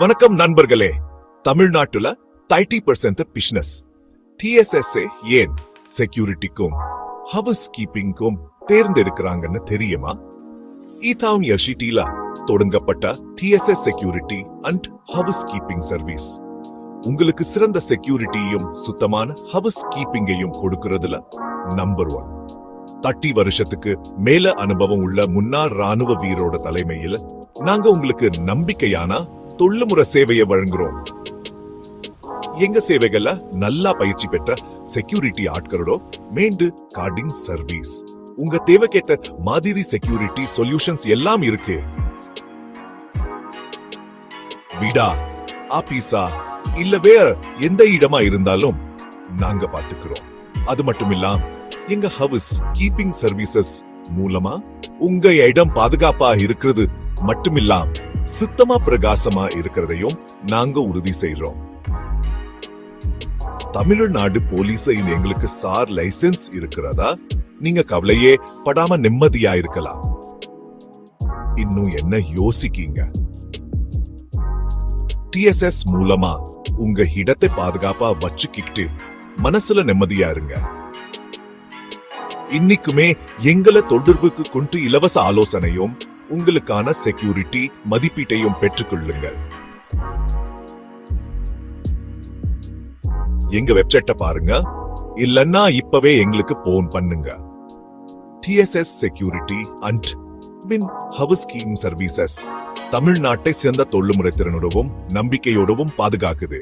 வணக்கம் நண்பர்களே. தமிழ்நாட்டுல தேர்ட்டி பர்சன்ட் பிசினஸ் டிஎஸ்எஸ்ஏ ஏன் செக்யூரிட்டிக்கும் ஹவுஸ் கீப்பிங்கும் தேர்ந்தெடுக்கிறாங்கன்னு தெரியுமா? ஈதாம் யஷிடில தொடங்கப்பட்ட TSS security and housekeeping service உங்களுக்கு சிறந்த செக்யூரிட்டியும் சுத்தமான ஹவுஸ் கீப்பிங்கையும் கொடுக்கறதுல நம்பர் ஒன் தட்டி வருஷத்துக்கு மேல அனுபவம் உள்ள முன்னாள் ராணுவ வீரோட தலைமையில நாங்க உங்களுக்கு நம்பிக்கையான தொழில்முறை சேவையை வழங்குறோம். எங்க சேவைகள்ல நல்லா பயிற்சி பெற்ற செக்யூரிட்டி ஆட்களோட மேண்டு கார்டிங் சர்வீஸ் உங்க தேவைக்கேற்ற மாதிரி செக்யூரிட்டி சொல்யூஷன்ஸ் எல்லாம் இருக்கு. வீடா ஆபீஸா இல்ல வேற எந்த இடமா இருந்தாலும் நாங்க பாத்துக்கிறோம். அது மட்டும் இல்ல எங்க ஹவுஸ் கீப்பிங் சர்வீசஸ் மூலமா உங்க இடம் பாதுகாப்பா இருக்கிறது மட்டுமில்லாம் சுத்தமா பிரகாசமா இருக்கிறதையும் நாங்க உறுதி செய்யறோம் தமிழ்நாடு போலீஸின் எங்களுக்கு சார் லைசென்ஸ் இருக்கிறதா? நீங்க கவலையே படாம நிம்மதியா இருக்கலாம். இன்னும் என்ன யோசிக்கீங்க? டிஎஸ்எஸ் மூலமா உங்க இடத்தை பாதுகாப்பா வச்சுக்கிட்டு மனசுல நிம்மதியா இருங்க. இன்னைக்குமே எங்களை தொடர்புக்கு கொண்டு இலவச ஆலோசனையும் உங்களுக்கான செக்யூரிட்டி மதிப்பீட்டையும் பெற்றுக்கொள்ளுங்கள். எங்க வெப்சைட்ட பாருங்க. இல்லன்னா இப்பவே எங்களுக்கு போன் பண்ணுங்க. டிஎஸ்எஸ் செக்யூரிட்டி அண்ட் பின் ஹவுஸ் கீம் சர்வீசஸ் தமிழ்நாட்டை சேர்ந்த தொழில்முறை திறனுடவும் நம்பிக்கையோடவும் பாதுகாக்குது.